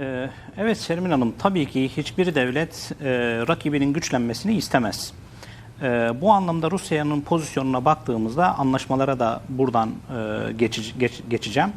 Ee, Evet Şermin Hanım tabii ki hiçbir devlet e, rakibinin güçlenmesini istemez. Ee, bu anlamda Rusya'nın pozisyonuna baktığımızda anlaşmalara da buradan e, geç- geçeceğim.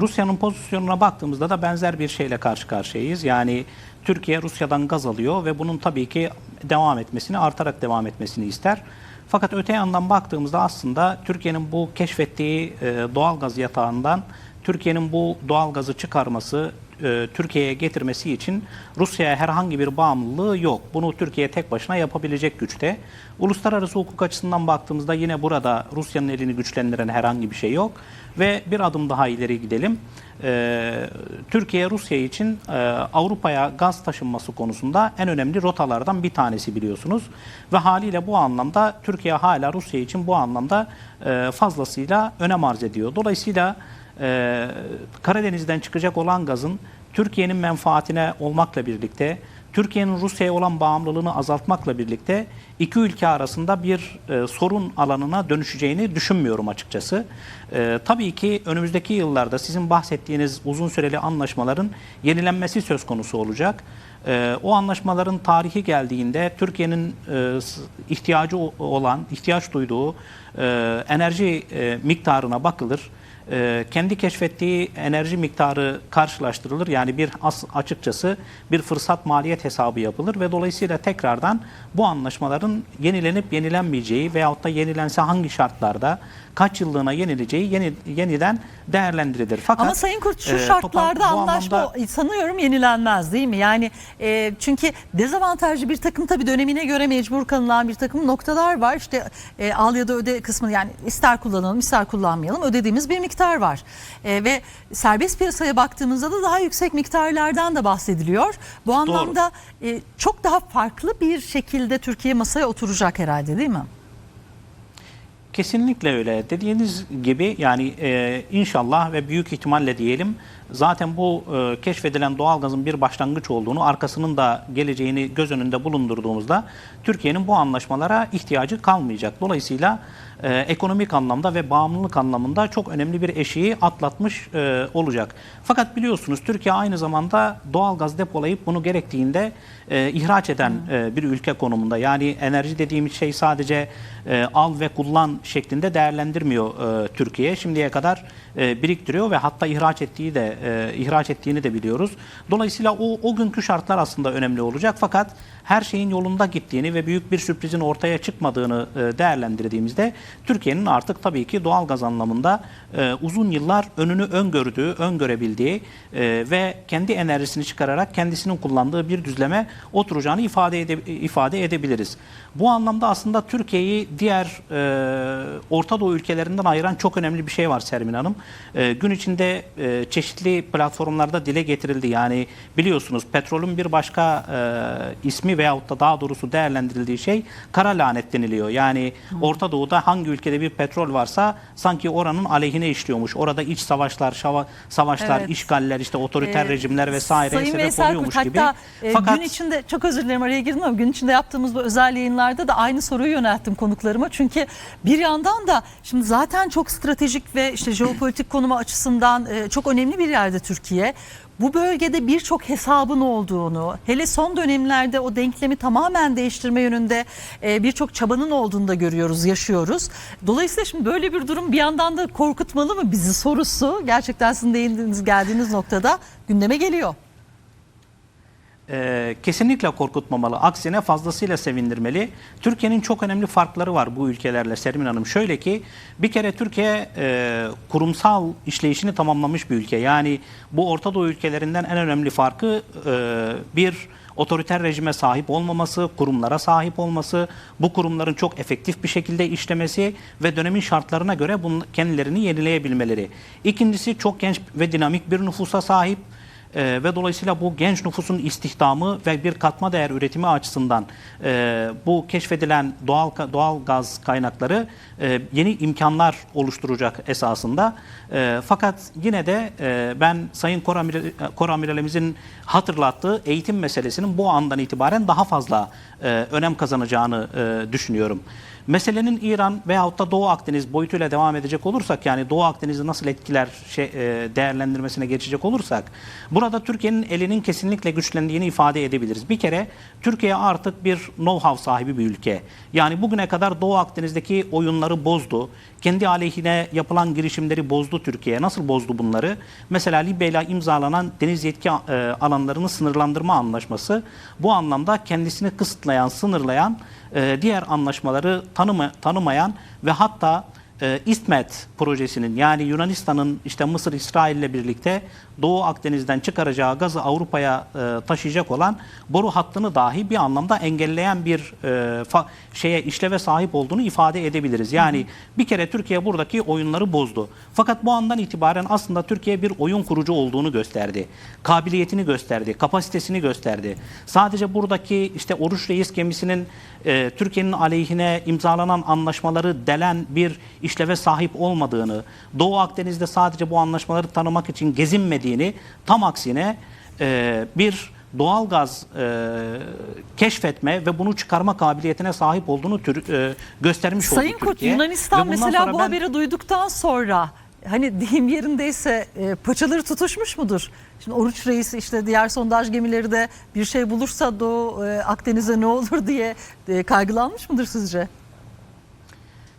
Rusya'nın pozisyonuna baktığımızda da benzer bir şeyle karşı karşıyayız. Yani Türkiye Rusya'dan gaz alıyor ve bunun tabii ki devam etmesini, artarak devam etmesini ister. Fakat öte yandan baktığımızda aslında Türkiye'nin bu keşfettiği e, doğal gaz yatağından Türkiye'nin bu doğal gazı çıkarması, e, Türkiye'ye getirmesi için Rusya'ya herhangi bir bağımlılığı yok. Bunu Türkiye tek başına yapabilecek güçte. Uluslararası hukuk açısından baktığımızda yine burada Rusya'nın elini güçlendiren herhangi bir şey yok. Ve bir adım daha ileri gidelim. E, Türkiye Rusya için e, Avrupa'ya gaz taşınması konusunda en önemli rotalardan bir tanesi biliyorsunuz. Ve haliyle bu anlamda Türkiye hala Rusya için bu anlamda fazlasıyla önem arz ediyor. Dolayısıyla e, Karadeniz'den çıkacak olan gazın Türkiye'nin menfaatine olmakla birlikte Türkiye'nin Rusya'ya olan bağımlılığını azaltmakla birlikte iki ülke arasında bir e, sorun alanına dönüşeceğini düşünmüyorum açıkçası. E, tabii ki önümüzdeki yıllarda sizin bahsettiğiniz uzun süreli anlaşmaların yenilenmesi söz konusu olacak. E, o anlaşmaların tarihi geldiğinde Türkiye'nin e, ihtiyacı olan, ihtiyaç duyduğu e, enerji e, miktarına bakılır e, kendi keşfettiği enerji miktarı karşılaştırılır. Yani bir as, açıkçası bir fırsat maliyet hesabı yapılır ve dolayısıyla tekrardan bu anlaşmaların yenilenip yenilenmeyeceği veyahut da yenilense hangi şartlarda kaç yıllığına yenileceği yeni, yeniden değerlendirilir. Fakat Ama Sayın Kurt şu e, şartlarda bu anlaşma anlamda- sanıyorum yenilenmez değil mi? Yani e, çünkü dezavantajlı bir takım tabii dönemine göre mecbur kalınan bir takım noktalar var. İşte e, al ya da öde kısmı yani ister kullanalım ister kullanmayalım ödediğimiz bir miktar var. E, ve serbest piyasaya baktığımızda da daha yüksek miktarlardan da bahsediliyor. Bu anlamda e, çok daha farklı bir şekilde Türkiye masaya oturacak herhalde değil mi? Kesinlikle öyle. Dediğiniz gibi yani e, inşallah ve büyük ihtimalle diyelim zaten bu e, keşfedilen doğalgazın bir başlangıç olduğunu, arkasının da geleceğini göz önünde bulundurduğumuzda Türkiye'nin bu anlaşmalara ihtiyacı kalmayacak. Dolayısıyla e, ekonomik anlamda ve bağımlılık anlamında çok önemli bir eşiği atlatmış e, olacak. Fakat biliyorsunuz Türkiye aynı zamanda doğalgaz depolayıp bunu gerektiğinde e, ihraç eden e, bir ülke konumunda. Yani enerji dediğimiz şey sadece e, al ve kullan şeklinde değerlendirmiyor e, Türkiye. Şimdiye kadar e, biriktiriyor ve hatta ihraç ettiği de e, ihraç ettiğini de biliyoruz. Dolayısıyla o o günkü şartlar aslında önemli olacak. Fakat her şeyin yolunda gittiğini ve büyük bir sürprizin ortaya çıkmadığını e, değerlendirdiğimizde Türkiye'nin artık tabii ki doğal gaz anlamında e, uzun yıllar önünü öngördüğü, öngörebildiği e, ve kendi enerjisini çıkararak kendisinin kullandığı bir düzleme oturacağını ifade ede, ifade edebiliriz. Bu anlamda aslında Türkiye'yi diğer e, Orta Doğu ülkelerinden ayıran çok önemli bir şey var Sermin Hanım. E, gün içinde e, çeşitli platformlarda dile getirildi. Yani biliyorsunuz petrolün bir başka e, ismi veyahut da daha doğrusu değerlendirildiği şey kara lanet deniliyor. Yani Orta Doğu'da hangi ülkede bir petrol varsa sanki oranın aleyhine işliyormuş. Orada iç savaşlar, şava, savaşlar, Evet. işgaller, işte otoriter Ee, rejimler vesaire Sayın sebep Veysel oluyormuş Kurt, gibi. Hatta e, Fakat gün içinde çok özür dilerim araya girdim ama gün içinde yaptığımız bu özel yayınlarda da aynı soruyu yönelttim konuklarıma. Çünkü bir yandan da şimdi zaten çok stratejik ve işte jeopolitik konumu açısından e, çok önemli bir yerde Türkiye. Bu bölgede birçok hesabın olduğunu, hele son dönemlerde o denklemi tamamen değiştirme yönünde e, birçok çabanın olduğunu da görüyoruz, yaşıyoruz. Dolayısıyla şimdi böyle bir durum bir yandan da korkutmalı mı bizi sorusu gerçekten sizin değindiğiniz, geldiğiniz noktada gündeme geliyor. Ee, kesinlikle korkutmamalı. Aksine fazlasıyla sevindirmeli. Türkiye'nin çok önemli farkları var bu ülkelerle Sermin Hanım. Şöyle ki bir kere Türkiye e, kurumsal işleyişini tamamlamış bir ülke. Yani bu Orta Doğu ülkelerinden en önemli farkı e, bir otoriter rejime sahip olmaması, kurumlara sahip olması, bu kurumların çok efektif bir şekilde işlemesi ve dönemin şartlarına göre kendilerini yenileyebilmeleri. İkincisi çok genç ve dinamik bir nüfusa sahip. Ee, ve dolayısıyla bu genç nüfusun istihdamı ve bir katma değer üretimi açısından e, bu keşfedilen doğal doğal gaz kaynakları e, yeni imkanlar oluşturacak esasında. E, fakat yine de e, ben Sayın Koramir, Koramiralimizin hatırlattığı eğitim meselesinin bu andan itibaren daha fazla e, önem kazanacağını e, düşünüyorum. Meselenin İran veyahut da Doğu Akdeniz boyutuyla devam edecek olursak yani Doğu Akdeniz'i nasıl etkiler şey, e, değerlendirmesine geçecek olursak burada Türkiye'nin elinin kesinlikle güçlendiğini ifade edebiliriz. Bir kere Türkiye artık bir know-how sahibi bir ülke. Yani bugüne kadar Doğu Akdeniz'deki oyunları bozdu. Kendi aleyhine yapılan girişimleri bozdu Türkiye. Nasıl bozdu bunları? Mesela Libya imzalanan deniz yetki e, alanlarını sınırlandırma anlaşması bu anlamda kendisini kısıtlayan, sınırlayan e, diğer anlaşmaları tanıma, tanımayan ve hatta e, İSMET projesinin yani Yunanistan'ın işte Mısır, İsrail ile birlikte Doğu Akdeniz'den çıkaracağı gazı Avrupa'ya e, taşıyacak olan boru hattını dahi bir anlamda engelleyen bir e, fa- şeye işleve sahip olduğunu ifade edebiliriz. Yani bir kere Türkiye buradaki oyunları bozdu. Fakat bu andan itibaren aslında Türkiye bir oyun kurucu olduğunu gösterdi. Kabiliyetini gösterdi, kapasitesini gösterdi. Sadece buradaki işte Oruç Reis gemisinin e, Türkiye'nin aleyhine imzalanan anlaşmaları delen bir işleve sahip olmadığını, Doğu Akdeniz'de sadece bu anlaşmaları tanımak için gezinmediğini, tam aksine e, bir doğal gaz e, keşfetme ve bunu çıkarma kabiliyetine sahip olduğunu tür, e, göstermiş Sayın oldu Kurt Türkiye. Yunanistan mesela bu ben- haberi duyduktan sonra hani deyim yerindeyse e, paçaları tutuşmuş mudur? Şimdi Oruç Reis işte diğer sondaj gemileri de bir şey bulursa Doğu e, Akdeniz'e ne olur diye e, kaygılanmış mıdır sizce?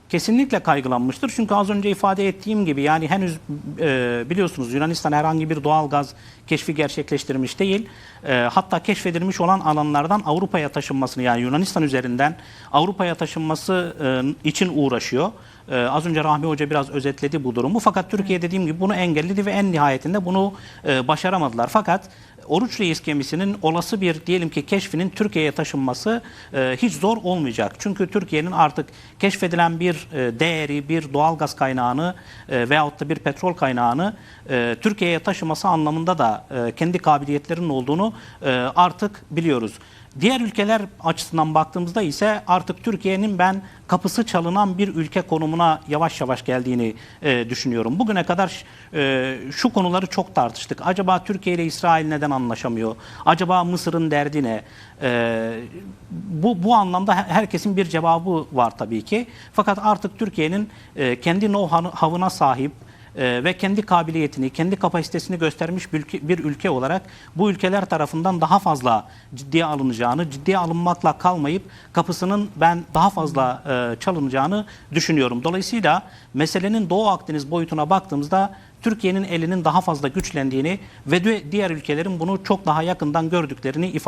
Kesinlikle kaygılanmıştır. Çünkü az önce ifade ettiğim gibi yani henüz e, biliyorsunuz Yunanistan herhangi bir doğal gaz keşfi gerçekleştirmiş değil. E, hatta keşfedilmiş olan alanlardan Avrupa'ya taşınmasını yani Yunanistan üzerinden Avrupa'ya taşınması e, için uğraşıyor. E, az önce Rahmi Hoca biraz özetledi bu durumu. Fakat Türkiye dediğim gibi bunu engelledi ve en nihayetinde bunu e, başaramadılar. Fakat Oruç Reis gemisinin olası bir diyelim ki keşfinin Türkiye'ye taşınması e, hiç zor olmayacak. Çünkü Türkiye'nin artık keşfedilen bir e, değeri, bir doğal gaz kaynağını e, veyahut da bir petrol kaynağını e, Türkiye'ye taşıması anlamında da e, kendi kabiliyetlerinin olduğunu e, artık biliyoruz. Diğer ülkeler açısından baktığımızda ise artık Türkiye'nin ben kapısı çalınan bir ülke konumuna yavaş yavaş geldiğini e, düşünüyorum. Bugüne kadar e, şu konuları çok tartıştık. Acaba Türkiye ile İsrail neden anlaşamıyor? Acaba Mısır'ın derdi ne? E, bu, bu anlamda her- herkesin bir cevabı var tabii ki. Fakat artık Türkiye'nin e, kendi know-how'ına sahip e, ve kendi kabiliyetini, kendi kapasitesini göstermiş bir ülke, olarak bu ülkeler tarafından daha fazla ciddiye alınacağını, ciddiye alınmakla kalmayıp kapısının ben daha fazla e, çalınacağını düşünüyorum. Dolayısıyla meselenin Doğu Akdeniz boyutuna baktığımızda Türkiye'nin elinin daha fazla güçlendiğini ve diğer ülkelerin bunu çok daha yakından gördüklerini ifade